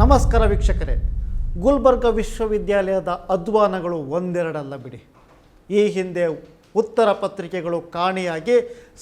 ನಮಸ್ಕಾರ ವೀಕ್ಷಕರೇ. ಗುಲ್ಬರ್ಗ ವಿಶ್ವವಿದ್ಯಾಲಯದ ಅಧ್ವಾನಗಳು ಒಂದೆರಡಲ್ಲ ಬಿಡಿ. ಈ ಹಿಂದೆ ಉತ್ತರ ಪತ್ರಿಕೆಗಳು ಕಾಣಿಯಾಗಿ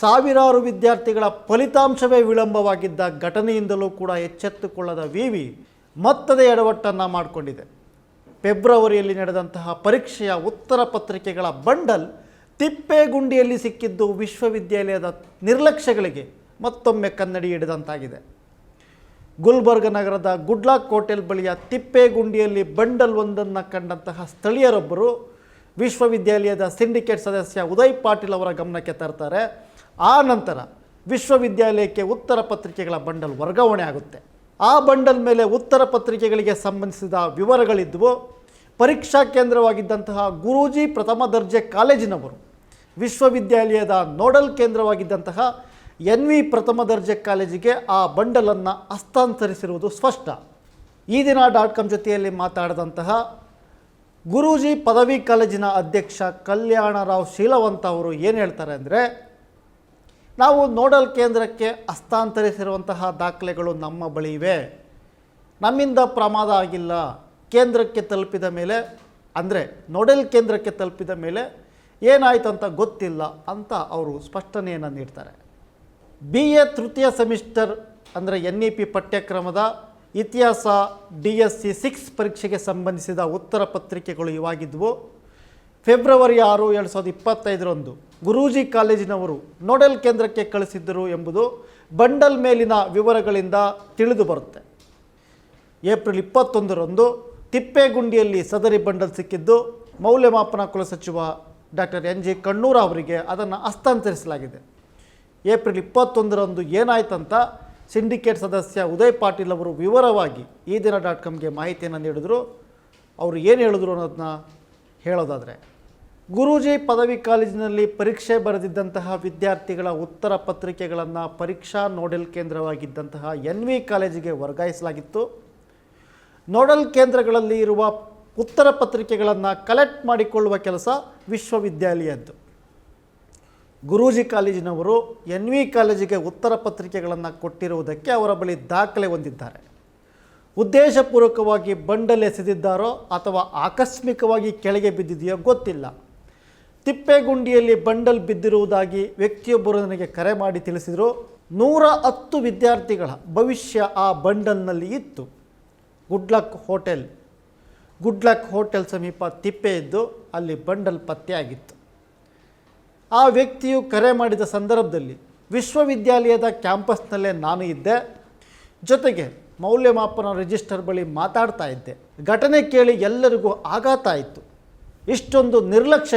ಸಾವಿರಾರು ವಿದ್ಯಾರ್ಥಿಗಳ ಫಲಿತಾಂಶವೇ ವಿಳಂಬವಾಗಿದ್ದ ಘಟನೆಯಿಂದಲೂ ಕೂಡ ಎಚ್ಚೆತ್ತುಕೊಳ್ಳದ ವಿವಿ ಮತ್ತದೇ ಎಡವಟ್ಟನ್ನು ಮಾಡಿಕೊಂಡಿದೆ. ಫೆಬ್ರವರಿಯಲ್ಲಿ ನಡೆದಂತಹ ಪರೀಕ್ಷೆಯ ಉತ್ತರ ಪತ್ರಿಕೆಗಳ ಬಂಡಲ್ ತಿಪ್ಪೇಗುಂಡಿಯಲ್ಲಿ ಸಿಕ್ಕಿದ್ದು ವಿಶ್ವವಿದ್ಯಾಲಯದ ನಿರ್ಲಕ್ಷ್ಯಗಳಿಗೆ ಮತ್ತೊಮ್ಮೆ ಕನ್ನಡಿ ಹಿಡಿದಂತಾಗಿದೆ. ಗುಲ್ಬರ್ಗ ನಗರದ ಗುಡ್ಲಾಕ್ ಹೋಟೆಲ್ ಬಳಿಯ ತಿಪ್ಪೇಗುಂಡಿಯಲ್ಲಿ ಬಂಡಲ್ ಒಂದನ್ನು ಕಂಡಂತಹ ಸ್ಥಳೀಯರೊಬ್ಬರು ವಿಶ್ವವಿದ್ಯಾಲಯದ ಸಿಂಡಿಕೇಟ್ ಸದಸ್ಯ ಉದಯ್ ಪಾಟೀಲ್ ಅವರ ಗಮನಕ್ಕೆ ತರ್ತಾರೆ. ಆ ನಂತರ ವಿಶ್ವವಿದ್ಯಾಲಯಕ್ಕೆ ಉತ್ತರ ಪತ್ರಿಕೆಗಳ ಬಂಡಲ್ ವರ್ಗಾವಣೆ ಆಗುತ್ತೆ. ಆ ಬಂಡಲ್ ಮೇಲೆ ಉತ್ತರ ಪತ್ರಿಕೆಗಳಿಗೆ ಸಂಬಂಧಿಸಿದ ವಿವರಗಳಿದ್ದವು ಪರೀಕ್ಷಾ ಕೇಂದ್ರವಾಗಿದ್ದಂತಹ ಗುರೂಜಿ ಪ್ರಥಮ ದರ್ಜೆ ಕಾಲೇಜಿನವರು ವಿಶ್ವವಿದ್ಯಾಲಯದ ನೋಡಲ್ ಕೇಂದ್ರವಾಗಿದ್ದಂತಹ ಎನ್ ವಿ ಪ್ರಥಮ ದರ್ಜೆ ಕಾಲೇಜಿಗೆ ಆ ಬಂಡಲನ್ನು ಹಸ್ತಾಂತರಿಸಿರುವುದು ಸ್ಪಷ್ಟ. ಈ ದಿನ ಡಾಟ್ ಕಾಮ್ ಜೊತೆಯಲ್ಲಿ ಮಾತಾಡಿದಂತಹ ಗುರೂಜಿ ಪದವಿ ಕಾಲೇಜಿನ ಅಧ್ಯಕ್ಷ ಕಲ್ಯಾಣರಾವ್ ಶೀಲವಂತ ಅವರು ಏನು ಹೇಳ್ತಾರೆ ಅಂದರೆ, ನಾವು ನೋಡಲ್ ಕೇಂದ್ರಕ್ಕೆ ಹಸ್ತಾಂತರಿಸಿರುವಂತಹ ದಾಖಲೆಗಳು ನಮ್ಮ ಬಳಿ ಇವೆ. ನಮ್ಮಿಂದ ಪ್ರಮಾದ ಆಗಿಲ್ಲ. ಕೇಂದ್ರಕ್ಕೆ ತಲುಪಿದ ಮೇಲೆ, ಅಂದರೆ ನೋಡೆಲ್ ಕೇಂದ್ರಕ್ಕೆ ತಲುಪಿದ ಮೇಲೆ ಏನಾಯಿತು ಅಂತ ಗೊತ್ತಿಲ್ಲ ಅಂತ ಅವರು ಸ್ಪಷ್ಟನೆಯನ್ನು ನೀಡ್ತಾರೆ. ಬಿ ಎ ತೃತೀಯ ಸೆಮಿಸ್ಟರ್ ಅಂದರೆ ಎನ್ ಇ ಪಿ ಪಠ್ಯಕ್ರಮದ ಇತಿಹಾಸ, ಡಿ ಎಸ್ ಸಿ ಸಿಕ್ಸ್ ಪರೀಕ್ಷೆಗೆ ಸಂಬಂಧಿಸಿದ ಉತ್ತರ ಪತ್ರಿಕೆಗಳು ಇವಾಗಿದ್ವು. ಫೆಬ್ರವರಿ ಆರು, ಎರಡು ಸಾವಿರದ ಇಪ್ಪತ್ತೈದರಂದು ಗುರೂಜಿ ಕಾಲೇಜಿನವರು ನೋಡೆಲ್ ಕೇಂದ್ರಕ್ಕೆ ಕಳಿಸಿದ್ದರು ಎಂಬುದು ಬಂಡಲ್ ಮೇಲಿನ ವಿವರಗಳಿಂದ ತಿಳಿದು ಬರುತ್ತೆ. ಏಪ್ರಿಲ್ ಇಪ್ಪತ್ತೊಂದರಂದು ತಿಪ್ಪೇಗುಂಡಿಯಲ್ಲಿ ಸದರಿ ಬಂಡಲ್ ಸಿಕ್ಕಿದ್ದು ಮೌಲ್ಯಮಾಪನ ಕುಲಸಚಿವ ಡಾಕ್ಟರ್ ಎನ್ ಜಿ ಕಣ್ಣೂರ ಅವರಿಗೆ. ಅದನ್ನು ಹಸ್ತಾಂತರಿಸಲಾಗಿದೆ. ಏಪ್ರಿಲ್ ಇಪ್ಪತ್ತೊಂದರಂದು ಏನಾಯ್ತಂತ ಸಿಂಡಿಕೇಟ್ ಸದಸ್ಯ ಉದಯ್ ಪಾಟೀಲ್ ಅವರು ವಿವರವಾಗಿ ಈ ದಿನ ಡಾಟ್ ಕಾಮ್ಗೆ ಮಾಹಿತಿಯನ್ನು ನೀಡಿದ್ರು. ಅವರು ಏನು ಹೇಳಿದ್ರು ಅನ್ನೋದನ್ನ ಹೇಳೋದಾದರೆ, ಗುರೂಜಿ ಪದವಿ ಕಾಲೇಜಿನಲ್ಲಿ ಪರೀಕ್ಷೆ ಬರೆದಿದ್ದಂತಹ ವಿದ್ಯಾರ್ಥಿಗಳ ಉತ್ತರ ಪತ್ರಿಕೆಗಳನ್ನು ಪರೀಕ್ಷಾ ನೋಡೆಲ್ ಕೇಂದ್ರವಾಗಿದ್ದಂತಹ ಎನ್ ವಿ ಕಾಲೇಜಿಗೆ ವರ್ಗಾಯಿಸಲಾಗಿತ್ತು. ನೋಡಲ್ ಕೇಂದ್ರಗಳಲ್ಲಿ ಇರುವ ಉತ್ತರ ಪತ್ರಿಕೆಗಳನ್ನು ಕಲೆಕ್ಟ್ ಮಾಡಿಕೊಳ್ಳುವ ಕೆಲಸ ವಿಶ್ವವಿದ್ಯಾಲಯದ್ದು. ಗುರೂಜಿ ಕಾಲೇಜಿನವರು ಎನ್ ವಿ ಕಾಲೇಜಿಗೆ ಉತ್ತರ ಪತ್ರಿಕೆಗಳನ್ನು ಕೊಟ್ಟಿರುವುದಕ್ಕೆ ಅವರ ಬಳಿ ದಾಖಲೆ ಹೊಂದಿದ್ದಾರೆ. ಉದ್ದೇಶಪೂರ್ವಕವಾಗಿ ಬಂಡಲ್ ಎಸೆದಿದ್ದಾರೋ ಅಥವಾ ಆಕಸ್ಮಿಕವಾಗಿ ಕೆಳಗೆ ಬಿದ್ದಿದೆಯೋ ಗೊತ್ತಿಲ್ಲ. ತಿಪ್ಪೇಗುಂಡಿಯಲ್ಲಿ ಬಂಡಲ್ ಬಿದ್ದಿರುವುದಾಗಿ ವ್ಯಕ್ತಿಯೊಬ್ಬರು ನನಗೆ ಕರೆ ಮಾಡಿ ತಿಳಿಸಿದರು, ನೂರ ಹತ್ತು ವಿದ್ಯಾರ್ಥಿಗಳ ಭವಿಷ್ಯ ಆ ಬಂಡಲ್ನಲ್ಲಿ ಇತ್ತು. Good luck hotel. ಗುಡ್ಲಕ್ ಹೋಟೆಲ್ ಸಮೀಪ ತಿಪ್ಪೆ ಇದ್ದು ಅಲ್ಲಿ ಬಂಡಲ್ ಪತ್ತೆಯಾಗಿತ್ತು. ಆ ವ್ಯಕ್ತಿಯು ಕರೆ ಮಾಡಿದ ಸಂದರ್ಭದಲ್ಲಿ ವಿಶ್ವವಿದ್ಯಾಲಯದ ಕ್ಯಾಂಪಸ್ನಲ್ಲೇ ನಾನು ಇದ್ದೆ. ಜೊತೆಗೆ ಮೌಲ್ಯಮಾಪನ ರಿಜಿಸ್ಟರ್ ಬಳಿ ಮಾತಾಡ್ತಾ ಇದ್ದೆ. ಘಟನೆ ಕೇಳಿ ಎಲ್ಲರಿಗೂ ಆಘಾತ ಆಯಿತು. ಇಷ್ಟೊಂದು ನಿರ್ಲಕ್ಷ್ಯ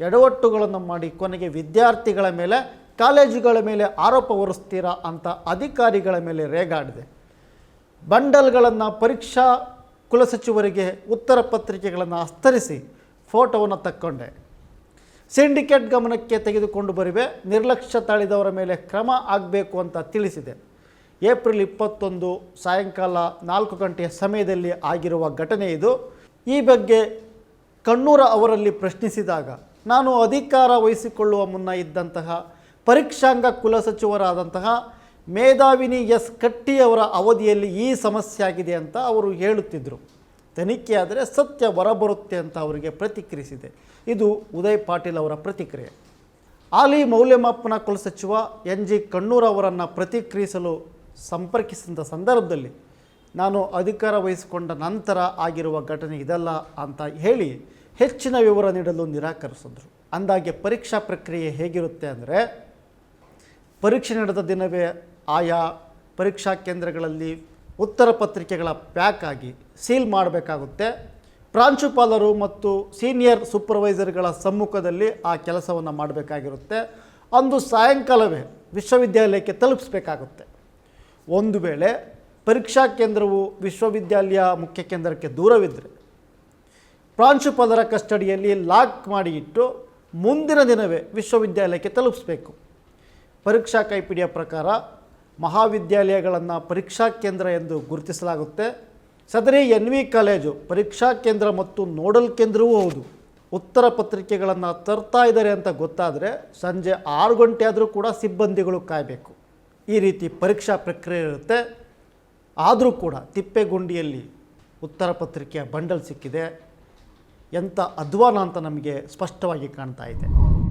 ಎಡವಟ್ಟುಗಳನ್ನು ಮಾಡಿ ಕೊನೆಗೆ ವಿದ್ಯಾರ್ಥಿಗಳ ಮೇಲೆ, ಕಾಲೇಜುಗಳ ಮೇಲೆ ಆರೋಪ ಹೊರಿಸ್ತೀರಾ ಅಂತ ಅಧಿಕಾರಿಗಳ ಮೇಲೆ ರೇಗಾಡಿದೆ. ಬಂಡಲ್ಗಳನ್ನು ಪರೀಕ್ಷಾ ಕುಲಸಚಿವರಿಗೆ ಉತ್ತರ ಪತ್ರಿಕೆಗಳನ್ನು ಅಸ್ತರಿಸಿ ಫೋಟೋವನ್ನು ತಕ್ಕೊಂಡೆ. ಸಿಂಡಿಕೇಟ್ ಗಮನಕ್ಕೆ ತೆಗೆದುಕೊಂಡು ಬರಿವೆ. ನಿರ್ಲಕ್ಷ್ಯ ತಾಳಿದವರ ಮೇಲೆ ಕ್ರಮ ಆಗಬೇಕು ಅಂತ ತಿಳಿಸಿದೆ. ಏಪ್ರಿಲ್ ಇಪ್ಪತ್ತೊಂದು ಸಾಯಂಕಾಲ ನಾಲ್ಕು ಗಂಟೆಯ ಸಮಯದಲ್ಲಿ ಆಗಿರುವ ಘಟನೆ ಇದು. ಈ ಬಗ್ಗೆ ಕಣ್ಣೂರ ಅವರಲ್ಲಿ ಪ್ರಶ್ನಿಸಿದಾಗ, ನಾನು ಅಧಿಕಾರ ವಹಿಸಿಕೊಳ್ಳುವ ಮುನ್ನ ಇದ್ದಂತಹ ಪರೀಕ್ಷಾಂಗ ಕುಲಸಚಿವರಾದಂತಹ ಮೇಧಾವಿನಿ ಎಸ್ ಕಟ್ಟಿಯವರ ಅವಧಿಯಲ್ಲಿ ಈ ಸಮಸ್ಯೆ ಆಗಿದೆ ಅಂತ ಅವರು ಹೇಳುತ್ತಿದ್ದರು ತನಿಖೆ ಆದರೆ ಸತ್ಯ ಹೊರಬರುತ್ತೆ ಅಂತ ಅವರಿಗೆ ಪ್ರತಿಕ್ರಿಯಿಸಿದೆ. ಇದು ಉದಯ್ ಪಾಟೀಲ್ ಅವರ ಪ್ರತಿಕ್ರಿಯೆ. ಆಲಿ ಮೌಲ್ಯಮಾಪನ ಕುಲಸಚಿವ ಎನ್ ಜಿ ಕಣ್ಣೂರ್ ಅವರನ್ನು ಪ್ರತಿಕ್ರಿಯಿಸಲು ಸಂಪರ್ಕಿಸಿದ ಸಂದರ್ಭದಲ್ಲಿ, ನಾನು ಅಧಿಕಾರ ವಹಿಸಿಕೊಂಡ ನಂತರ ಆಗಿರುವ ಘಟನೆ ಇದಲ್ಲ ಅಂತ ಹೇಳಿ ಹೆಚ್ಚಿನ ವಿವರ ನೀಡಲು ನಿರಾಕರಿಸಿದ್ರು. ಅಂದಾಗೆ ಪರೀಕ್ಷಾ ಪ್ರಕ್ರಿಯೆ ಹೇಗಿರುತ್ತೆ ಅಂದರೆ, ಪರೀಕ್ಷೆ ನಡೆದ ದಿನವೇ ಆಯಾ ಪರೀಕ್ಷಾ ಕೇಂದ್ರಗಳಲ್ಲಿ ಉತ್ತರ ಪತ್ರಿಕೆಗಳ ಪ್ಯಾಕ್ ಆಗಿ ಸೀಲ್ ಮಾಡಬೇಕಾಗುತ್ತೆ. ಪ್ರಾಂಶುಪಾಲರು ಮತ್ತು ಸೀನಿಯರ್ ಸೂಪರ್ವೈಸರ್ಗಳ ಸಮ್ಮುಖದಲ್ಲಿ ಆ ಕೆಲಸವನ್ನು ಮಾಡಬೇಕಾಗಿರುತ್ತೆ. ಅಂದು ಸಾಯಂಕಾಲವೇ ವಿಶ್ವವಿದ್ಯಾಲಯಕ್ಕೆ ತಲುಪಿಸ್ಬೇಕಾಗುತ್ತೆ. ಒಂದು ವೇಳೆ ಪರೀಕ್ಷಾ ಕೇಂದ್ರವು ವಿಶ್ವವಿದ್ಯಾಲಯ ಮುಖ್ಯ ಕೇಂದ್ರಕ್ಕೆ ದೂರವಿದ್ದರೆ ಪ್ರಾಂಶುಪಾಲರ ಕಸ್ಟಡಿಯಲ್ಲಿ ಲಾಕ್ ಮಾಡಿ ಇಟ್ಟು ಮುಂದಿನ ದಿನವೇ ವಿಶ್ವವಿದ್ಯಾಲಯಕ್ಕೆ ತಲುಪಿಸಬೇಕು. ಪರೀಕ್ಷಾ ಕೈಪಿಡಿಯ ಪ್ರಕಾರ ಮಹಾವಿದ್ಯಾಲಯಗಳನ್ನು ಪರೀಕ್ಷಾ ಕೇಂದ್ರ ಎಂದು ಗುರುತಿಸಲಾಗುತ್ತೆ. ಸದರಿ ಎನ್ ವಿ ಕಾಲೇಜು ಪರೀಕ್ಷಾ ಕೇಂದ್ರ ಮತ್ತು ನೋಡಲ್ ಕೇಂದ್ರವೂ ಹೌದು. ಉತ್ತರ ಪತ್ರಿಕೆಗಳನ್ನು ತರ್ತಾ ಇದ್ದಾರೆ ಅಂತ ಗೊತ್ತಾದರೆ ಸಂಜೆ ಆರು ಗಂಟೆ ಆದರೂ ಕೂಡ ಸಿಬ್ಬಂದಿಗಳು ಕಾಯಬೇಕು. ಈ ರೀತಿ ಪರೀಕ್ಷಾ ಪ್ರಕ್ರಿಯೆ ಇರುತ್ತೆ. ಆದರೂ ಕೂಡ ತಿಪ್ಪೆಗುಂಡಿಯಲ್ಲಿ ಉತ್ತರ ಪತ್ರಿಕೆಯ ಬಂಡಲ್ ಸಿಕ್ಕಿದೆ. ಎಂಥ ಅಧ್ವಾನ ಅಂತ ನಮಗೆ ಸ್ಪಷ್ಟವಾಗಿ ಕಾಣ್ತಾ ಇದೆ.